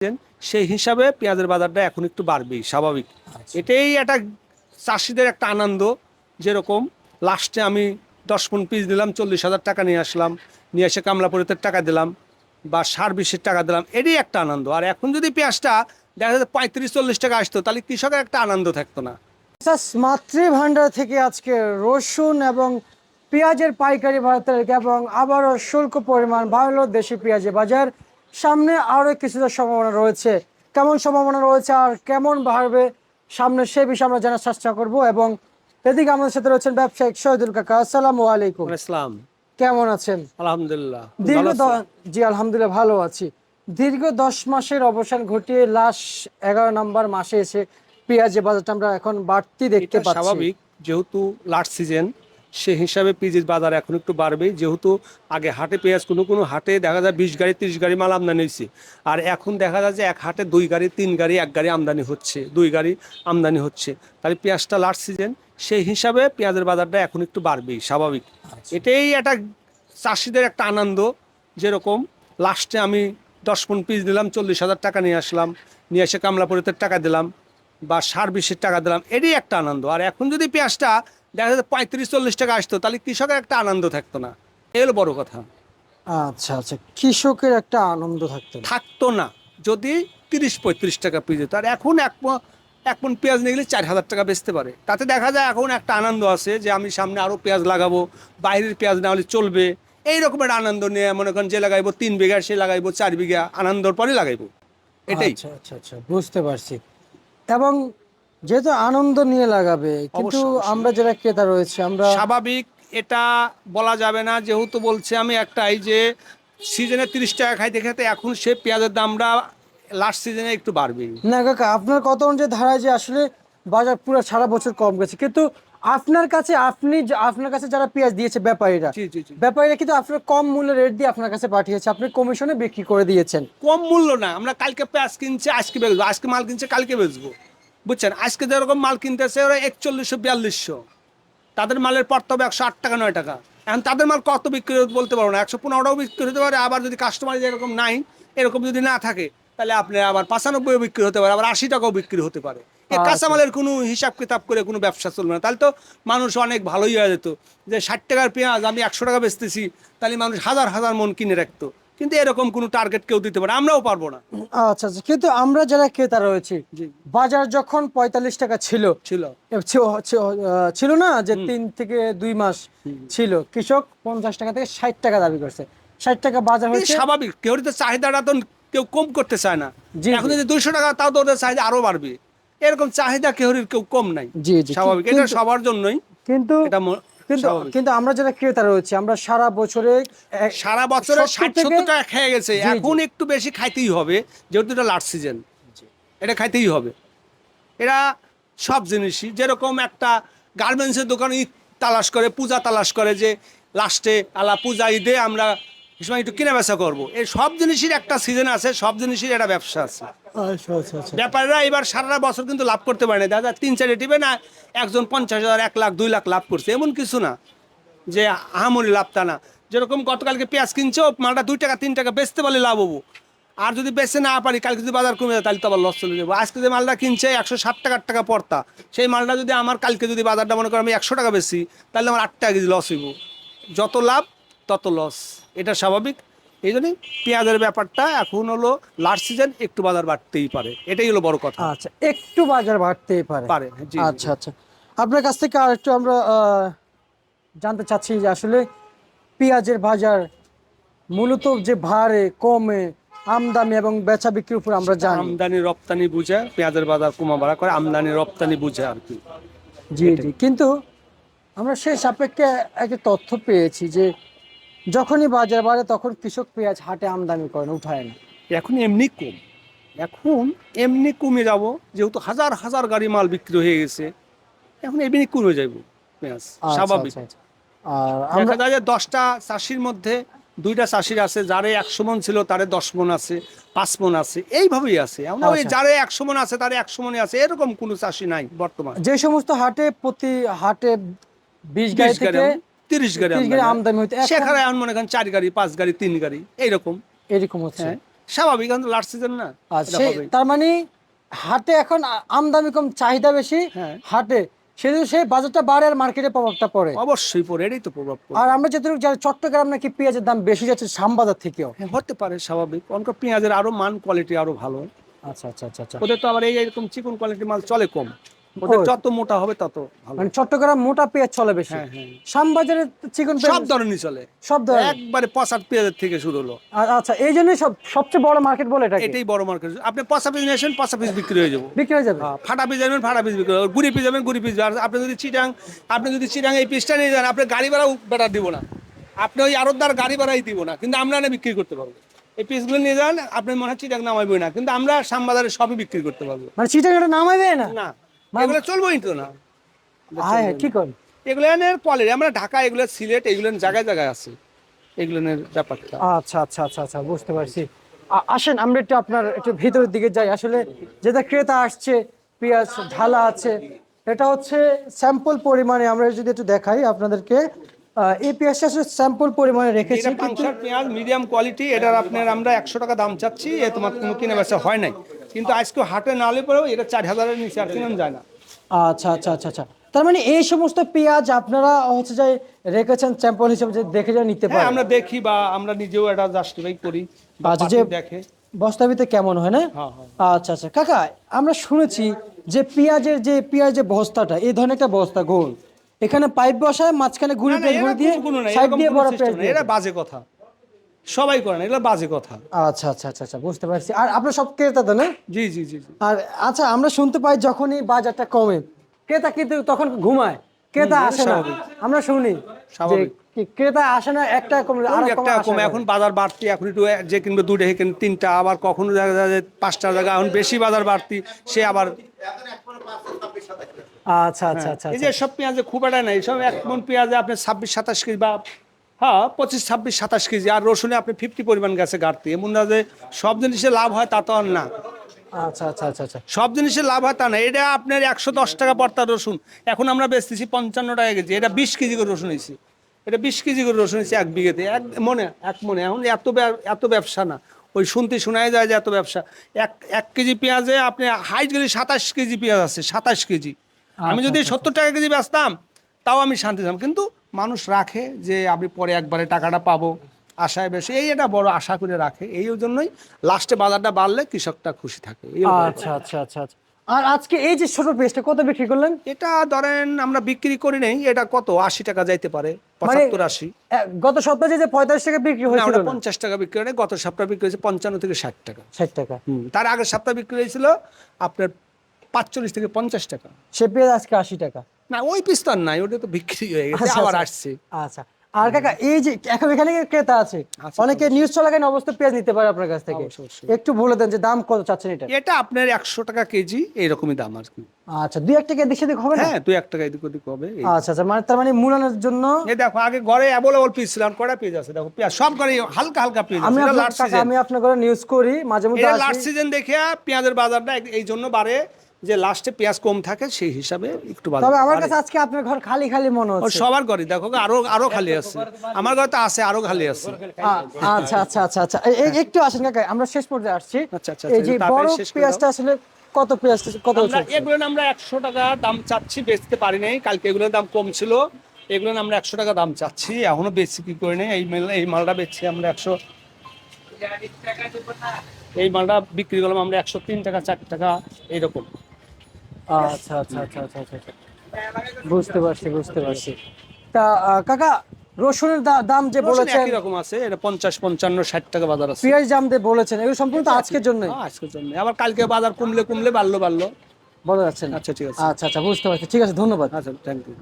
দিচ্ছেন, সেই হিসাবে পেঁয়াজের বাজারটা এখন একটু বাড়বেই স্বাভাবিক। আচ্ছা। এটাই একটা চাষিদের একটা আনন্দ যেরকম লাস্টে আমি দশ পন পিস দিলাম চল্লিশ হাজার টাকা নিয়ে আসলাম নিয়ে এসে কামলাপুরিতে টাকা দিলাম বা সার বিশের টাকা দিলাম এটাই একটা আনন্দ। আর এখন যদি পেঁয়াজটা দেখা যাচ্ছে পঁয়ত্রিশ চল্লিশ টাকা আসতো তাহলে কৃষকের একটা আনন্দ থাকতো না। স্যার মাতৃ ভান্ডার থেকে আজকে রসুন এবং পেঁয়াজের পাইকারি ভারতের এবং আবারও শুল্ক পরিমাণ বাড়লো দেশি পেঁয়াজের বাজার। সামনে আরও কিছুটা সম্ভাবনা রয়েছে। কেমন সম্ভাবনা রয়েছে আর কেমন বাড়বে সামনে সে বিষয়ে আমরা জানার চেষ্টা করব এবং এদিকে আমাদের সাথে রয়েছেন ব্যবসায়িক শহীদুল কাকা। আসসালামু আলাইকুম। ইসলাম কেমন আছেন? আলহামদুলিল্লাহ দীর্ঘ জি আলহামদুলিল্লাহ ভালো আছি। দীর্ঘ দশ মাসের অবসান ঘটিয়ে লাস্ট এগারো নম্বর মাসে এসে পেঁয়াজের বাজারটা আমরা এখন বাড়তি দেখতে পাচ্ছি। স্বাভাবিক যেহেতু লাস্ট সিজন সে হিসাবে পেঁয়াজের বাজার এখন একটু বাড়বেই। যেহেতু আগে হাটে পেঁয়াজ কোনো কোনো হাটে দেখা যায় বিশ গাড়ি তিরিশ গাড়ি মাল আমদানি হয়েছে। আর এখন দেখা যায় যে এক হাটে দুই গাড়ি তিন গাড়ি এক গাড়ি আমদানি হচ্ছে দুই গাড়ি আমদানি হচ্ছে। তাহলে পেঁয়াজটা লাস্ট সিজন সেই হিসাবে পেঁয়াজের বাজারটা এখন একটু বাড়বেই স্বাভাবিক। এটাই একটা চাষিদের একটা আনন্দ যেরকম লাস্টে আমি দশ পন পিস দিলাম চল্লিশ হাজার টাকা নিয়ে আসলাম নিয়ে এসে কামলাপুরিতে টাকা দিলাম বা সার বিশের টাকা দিলাম এটাই একটা আনন্দ। আর এখন যদি পেঁয়াজটা দেখা যাচ্ছে পঁয়ত্রিশ চল্লিশ টাকা আসতো তাহলে কৃষকের একটা আনন্দ থাকতো না। এই হলো বড় কথা। আচ্ছা আচ্ছা কৃষকের একটা আনন্দ থাকতো না। থাকতো না। যদি তিরিশ পঁয়ত্রিশ টাকা পেয়ে যেত। আর এখন এক ম- এক মন পেঁয়াজ নিয়ে গেলে চার হাজার টাকা বেচতে পারে। তাতে দেখা যায় এখন একটা আনন্দ আছে যে আমি সামনে আরও পেঁয়াজ লাগাবো বাইরের পেঁয়াজ না হলে চলবে। এই রকমের আনন্দ নিয়ে মনে করেন যে লাগাইবো তিন বিঘা সে লাগাইবো চার বিঘা আনন্দর পরে লাগাইবো। এটাই। আচ্ছা আচ্ছা আচ্ছা বুঝতে পারছি। এবং যেহেতু আনন্দ নিয়ে লাগাবে কিন্তু। আমরা যারা ক্রেতা রয়েছে আমরা স্বাভাবিক এটা বলা যাবে না। যেহেতু বলছে আমি একটাই যে সিজনে তিরিশ টাকা খাইতে খেতে এখন সে পেঁয়াজের দামটা লাস্ট সিজনে একটু বাড়বে। না কাকা আপনার কত অনুযায়ী ধারায় যে আসলে বাজার পুরো সারা বছর কম গেছে কিন্তু আপনার কাছে আপনি আপনার কাছে যারা পেঁয়াজ দিয়েছে ব্যাপারীরা ব্যাপারীরা কিন্তু আপনার কম মূল্যে রেট দিয়ে আপনার কাছে পাঠিয়েছে আপনি কমিশনে বিক্রি করে দিয়েছেন। কম মূল্য না আমরা কালকে পেঁয়াজ কিনছে আজকে বেচবো আজকে মাল কিনছে কালকে বেচবো। বুঝছেন? আজকে যেরকম মাল কিনতেছে ওরা একচল্লিশশো বিয়াল্লিশশো। তাদের মালের পড়তে হবে একশো আট টাকা নয় টাকা। এখন তাদের মাল কত বিক্রি হবে বলতে পারব না। একশো পনেরোটাও বিক্রি হতে পারে আবার যদি কাস্টমার যেরকম নাই এরকম যদি না থাকে তাহলে আপনি আবার পঁচানব্বই বিক্রি হতে পারে আবার আশি টাকাও বিক্রি হতে পারে। এই আচ্ছা। কাঁচামালের কোনো হিসাব কিতাব করে কোনো ব্যবসা চলবে না। তাহলে তো মানুষ অনেক ভালোই হয়ে যেত। যে ষাট টাকার পেঁয়াজ আমি একশো টাকা বেচতেছি তাহলে মানুষ হাজার হাজার মন কিনে রাখতো। কিন্তু এরকম কোনো টার্গেট কেউ দিতে পারে আমরাও পারব না। আচ্ছা আচ্ছা। কিন্তু আমরা যারা ক্রেতা রয়েছি বাজার যখন পঁয়তাল্লিশ টাকা ছিল ছিল। ছিল না যে তিন থেকে দুই মাস ছিল কৃষক পঞ্চাশ টাকা থেকে ষাট টাকা দাবি করছে। ষাট টাকা বাজার হয়েছে। স্বাভাবিক কেউ তো চাহিদাটা তো কেউ কম করতে চায় না। এখন যদি দুইশো টাকা তাও তো ওদের চাহিদা আরও বাড়বে। এরকম চাহিদা কেউ কেউ কম নাই। জি জি। স্বাভাবিক। এটা সবার জন্যই কিন্তু এটা কিন্তু কিন্তু আমরা যারা ক্রেতা রয়েছে আমরা সারা বছরে সারা বছরে ষাট সত্তর টাকা খেয়ে গেছে। এখন একটু বেশি খাইতেই হবে যেহেতু এটা লাস্ট সিজন এটা খাইতেই হবে। এরা সব জিনিসই যেরকম একটা গার্মেন্টসের দোকান ঈদ তালাশ করে পূজা তালাশ করে যে লাস্টে আলা পূজা ঈদে আমরা সময় একটু কেনা বেচা করব। এই সব জিনিসের একটা সিজন আছে সব জিনিসের একটা ব্যবসা আছে। আচ্ছা আচ্ছা আচ্ছা। ব্যাপারীরা এবার সারা বছর কিন্তু লাভ করতে পারে না। দাদা তিন চারটে টিপে না একজন পঞ্চাশ হাজার এক লাখ দুই লাখ লাভ করছে। এমন কিছু না যে আহামরি লাভ তা না। যেরকম গতকালকে পেঁয়াজ কিনছো মালটা দুই টাকা তিন টাকা বেচতে পারলে লাভ হব। আর যদি বেচতে না পারি কালকে যদি বাজার কমে যায় তাহলে তো আবার লস চলে যাব। আজকে যে মালটা কিনছে একশো ষাট টাকার টাকা পড়তা। সেই মালটা যদি আমার কালকে যদি বাজারটা মনে করো আমি একশো টাকা বেশি তাহলে আমার আট টাকা কেজি লস হইব। যত লাভ তত লস এটা স্বাভাবিক। এই জন্যই পেঁয়াজের ব্যাপারটা এখন হলো লাস্ট সিজন একটু বাজার বাড়তেই পারে। এটাই হলো বড় কথা। আচ্ছা একটু বাজার বাড়তেই পারে। পারে। আচ্ছা আচ্ছা। আপনার কাছ থেকে আর একটু আমরা জানতে চাচ্ছি যে আসলে পেঁয়াজের বাজার মূলত যে ভারে কমে আমদানি এবং বেচা বিক্রির উপর আমরা জানি। আমদানি রপ্তানি বুঝে পেঁয়াজের বাজার কমা বাড়া করে আমদানি রপ্তানি বুঝে আর কি। জি জি। কিন্তু আমরা সেই সাপেক্ষে একটা তথ্য পেয়েছি যে যখনই বাজার বাড়ে তখন কৃষক পেঁয়াজ হাটে আমদানি করেন উঠায় না। এখন এমনি কম। এখন এমনি কমে যাব যেহেতু হাজার হাজার গাড়ি মাল বিক্রি হয়ে গেছে। এখন এমনি কমে যাইব পেঁয়াজ আচ্ছা, স্বাভাবিক। আচ্ছা, আচ্ছা। আর আমরা দেখা যায় যে দশটা চাষির মধ্যে দুইটা চাষির আছে যারে একশো মন ছিল তারে দশ মন আছে পাঁচ মন আছে এইভাবেই আছে। আমরা ওই আচ্ছা। যারে একশো মন আছে তারে একশো মনে আছে এরকম কোনো চাষি নাই বর্তমান। যে সমস্ত হাটে প্রতি হাটে বিশ গাড়ি থেকে তিরিশ গাড়ি আমদানি। হইতে সেখানে এখন মনে করেন চার গাড়ি পাঁচ গাড়ি তিন গাড়ি এইরকম। এরকম হচ্ছে। হ্যাঁ স্বাভাবিক এখন লাস্ট সিজন না। তার মানে হাটে এখন আমদানি কম চাহিদা বেশি হ্যাঁ। হাটে। সেই বাজারটা বাড়ে আর মার্কেটে প্রভাবটা পড়ে। অবশ্যই পরে এটাই তো প্রভাব আর আমরা যতটুকু জানি চট্টগ্রাম নাকি পেঁয়াজের দাম বেশি যাচ্ছে শ্যামবাজার থেকেও। হ্যাঁ, হতে পারে স্বাভাবিক। অনেক পেঁয়াজের আরও মান কোয়ালিটি আরও ভালো। আচ্ছা আচ্ছা আচ্ছা আচ্ছা। ওদের তো আবার এই এরকম চিকন কোয়ালিটির মাল চলে কম। ওদের যত মোটা হবে তত মানে চট্টগ্রাম মোটা পেঁয়াজ চলে বেশি। হ্যাঁ হ্যাঁ। শ্যামবাজারে চিকন সব ধরনের চলে। সব ধরনের। একবারে পেঁয়াজের থেকে শুরু হলো। আচ্ছা এই জন্যই সব সবচেয়ে বড় মার্কেট বলে এটাকে? এটাই বড় মার্কেট আপনি পচা পিস নিয়ে আসেন পিস বিক্রি হয়ে যাব। বিক্রি হয়ে যাবে? হ্যাঁ, ফাটা পিস যাবেন ফাটা পিস বিক্রি হবে। গুড়ি পিস যাবেন গুড়ি পিস আর আপনি যদি চিটাং আপনি যদি চিটাং এই পিসটা নিয়ে যান আপনি গাড়ি ভাড়াও বেড়া দিব না। আপনি ওই আরতদার গাড়ি ভাড়াই দিব না। কিন্তু আমরা না বিক্রি করতে পারব। এই পিসগুলো নিয়ে যান আপনি মনে হয় চিটাং নামাইবই না। কিন্তু আমরা শ্যামবাজারে সবই বিক্রি করতে পারব। মানে চিটাং এটা নামাইবে না? না। এগুলো চলবোই তো না। হ্যাঁ কি করেন এগুলো কোয়ালিটি আমরা ঢাকা এগুলো সিলেট এগুলো জায়গায় জায়গায় আছে। এগুলো ব্যাপারটা। আচ্ছা আচ্ছা আচ্ছা আচ্ছা বুঝতে পারছি। আসেন আমরা একটু আপনার একটু ভিতরের দিকে যাই। আসলে যেটা ক্রেতা আসছে পেঁয়াজ ঢালা আছে এটা হচ্ছে স্যাম্পল পরিমাণে আমরা যদি একটু দেখাই আপনাদেরকে। এই পেঁয়াজটা আসলে স্যাম্পল পরিমাণে রেখেছি পাংশার পেঁয়াজ মিডিয়াম কোয়ালিটি এটার আপনার আমরা একশো টাকা দাম চাচ্ছি এ তোমার কোনো কিনে বেচা হয় নাই। কিন্তু আজকে হাটে না হলে পরেও এটা চার হাজারের নিচে আর কিনে যায় না। আচ্ছা আচ্ছা আচ্ছা আচ্ছা। তার মানে এই সমস্ত পেঁয়াজ আপনারা হচ্ছে যে রেখেছেন স্যাম্পল হিসেবে যে দেখে যা নিতে হ্যাঁ পারেন। আমরা দেখি বা আমরা নিজেও এটা জাস্টিফাই করি বা আচ্ছা, যে দেখে। বস্তাবিতে কেমন হয় না? হ্যাঁ, হ্যাঁ। আচ্ছা আচ্ছা। কাকা আমরা শুনেছি যে পেঁয়াজের যে পেঁয়াজের বস্তাটা এই ধরনের একটা বস্তা গোল। এখানে পাইপ বসায় মাঝখানে গুড়ি পেঁয়াজ দিয়ে সাইড দিয়ে বড় পেঁয়াজ এটা বাজে কথা। সবাই করে না এগুলো বাজে কথা। আচ্ছা আচ্ছা আচ্ছা আচ্ছা বুঝতে পারছি। আর আপনার সব ক্রেতা তো না? জি জি জি আর আচ্ছা আমরা শুনতে পাই যখনই বাজারটা কমে ক্রেতা কিন্তু তখন ঘুমায়। ক্রেতা আসে না। আমরা শুনি স্বাভাবিক। ক্রেতা আসে না একটা আর একটা কমে এখন বাজার বাড়তি এখন একটু যে কিনবে দুটো কিনবে তিনটা আবার কখনো দেখা যায় পাঁচটা জায়গা এখন বেশি বাজার বাড়তি সে আবার আচ্ছা আচ্ছা আচ্ছা। এই যে সব পেঁয়াজে খুব একটা নাই সব এক মন পেঁয়াজে আপনি ছাব্বিশ সাতাশ কেজি বা হ্যাঁ পঁচিশ ছাব্বিশ সাতাশ কেজি। আর রসুনে আপনি ফিফটি পরিমাণ গেছে ঘাটতি। এমন না যে সব জিনিসে লাভ হয় তা তো আর না। আচ্ছা আচ্ছা আচ্ছা আচ্ছা। সব জিনিসে লাভ হয় তা না। এটা আপনার একশো দশ টাকা পড়তা রসুন। এখন আমরা বেচতেছি পঞ্চান্ন টাকা কেজি। এটা বিশ কেজি করে রসুন হয়েছি। এটা বিশ কেজি করে রসুন হয়েছে এক বিঘেতে। এক মনে এক মনে। এখন এত এত ব্যবসা না। ওই শুনতে শোনাই যায় যে এত ব্যবসা। এক এক কেজি পেঁয়াজে আপনি হাইট গেলে সাতাশ কেজি পেঁয়াজ আছে সাতাশ কেজি। আমি যদি সত্তর টাকা কেজি বেচতাম তাও আমি শান্তি ছিলাম। কিন্তু মানুষ রাখে যে আমি পরে একবারে টাকাটা পাবো আশায় বেশি এই এটা বড় আশা করে রাখে। এই জন্যই লাস্টে বাজারটা বাড়লে কৃষকটা খুশি থাকে। আচ্ছা আচ্ছা আচ্ছা আচ্ছা। আর আজকে এই যে ছোট পেঁয়াজটা কত বিক্রি করলেন? এটা ধরেন আমরা বিক্রি করি নেই এটা কত? আশি টাকা যাইতে পারে মানে পঁচাত্তর আশি। গত সপ্তাহে যে পঁয়তাল্লিশ টাকা বিক্রি হয়েছিল পঞ্চাশ টাকা বিক্রি হয় গত সপ্তাহে বিক্রি হয়েছে পঞ্চান্ন থেকে ষাট টাকা। ষাট টাকা। তার আগের সপ্তাহে বিক্রি হয়েছিল আপনার পাঁচচল্লিশ থেকে পঞ্চাশ টাকা। সে পেঁয়াজ আজকে আশি টাকা। না ওই পিস্তর নাই ওটা তো বিক্রি হয়ে গেছে আচ্ছা, আবার আচ্ছা। আসছে। আচ্ছা। আর কাকা এই যে এখন এখানে ক্রেতা আছে? অনেকে নিউজ চলাকালীন অবস্থা পেঁয়াজ নিতে পারে আপনার কাছ থেকে। একটু বলে দেন যে দাম কত চাচ্ছেন এটা? এটা আপনার একশো টাকা কেজি এইরকমই দাম আর কি। আচ্ছা দুই একটা এদিক সেদিক হবে হ্যাঁ তুই এক টাকা এদিক ওদিক হবে আচ্ছা আচ্ছা মানে তার মানে মূলানোর জন্য এই দেখো আগে ঘরে অ্যাভেলেবল পিস ছিলাম কটা পেজ আছে? দেখো পেঁয়াজ সব ঘরে হালকা হালকা পেজ আমি আপনার আমি আপনার ঘরে নিউজ করি মাঝে মধ্যে লাস্ট সিজন দেখে পেঁয়াজের বাজারটা এক- এই জন্য বাড়ে। যে লাস্টে পেঁয়াজ কম থাকে সেই হিসাবে একটু তবে আমার কাছে আজকে আপনার ঘর খালি খালি মনে হচ্ছে। সবার ঘরে দেখো আরও আরও খালি আছে। আমার ঘরে তো আছে আরও খালি আছে। আচ্ছা আচ্ছা আচ্ছা আচ্ছা। একটু আসেন কাকা আমরা শেষ পর্যায়ে আসছি। আচ্ছা, আচ্ছা, এই যে বড় পেঁয়াজটা আসলে কত পেঁয়াজ কত এগুলো আমরা একশো টাকা দাম চাচ্ছি বেচতে পারি নাই। কালকে এগুলোর দাম কম ছিল। এগুলো আমরা একশো টাকা দাম চাচ্ছি। এখনও বেচছি কি করে নেই। এই মাল এই মালটা বেচছি আমরা একশো এই মালটা বিক্রি করলাম আমরা একশো তিন টাকা চার টাকা এইরকম। আচ্ছা আচ্ছা আচ্ছা আচ্ছা আচ্ছা আচ্ছা। বুঝতে পারছি বুঝতে পারছি। তা কাকা রসুনের দাম যে বলেছেন একই রকম আছে এটা পঞ্চাশ পঞ্চান্ন ষাট টাকা বাজার আছে। পেঁয়াজ দাম দিয়ে বলেছেন এগুলো সম্পূর্ণ আজকের জন্য? হ্যাঁ, আজকের জন্য। আবার কালকে বাজার কমলে কমলে বাড়লো বাড়লো। বলা যাচ্ছে না। আচ্ছা ঠিক আছে। আচ্ছা আচ্ছা বুঝতে পারছি। ঠিক আছে ধন্যবাদ। আচ্ছা থ্যাংক ইউ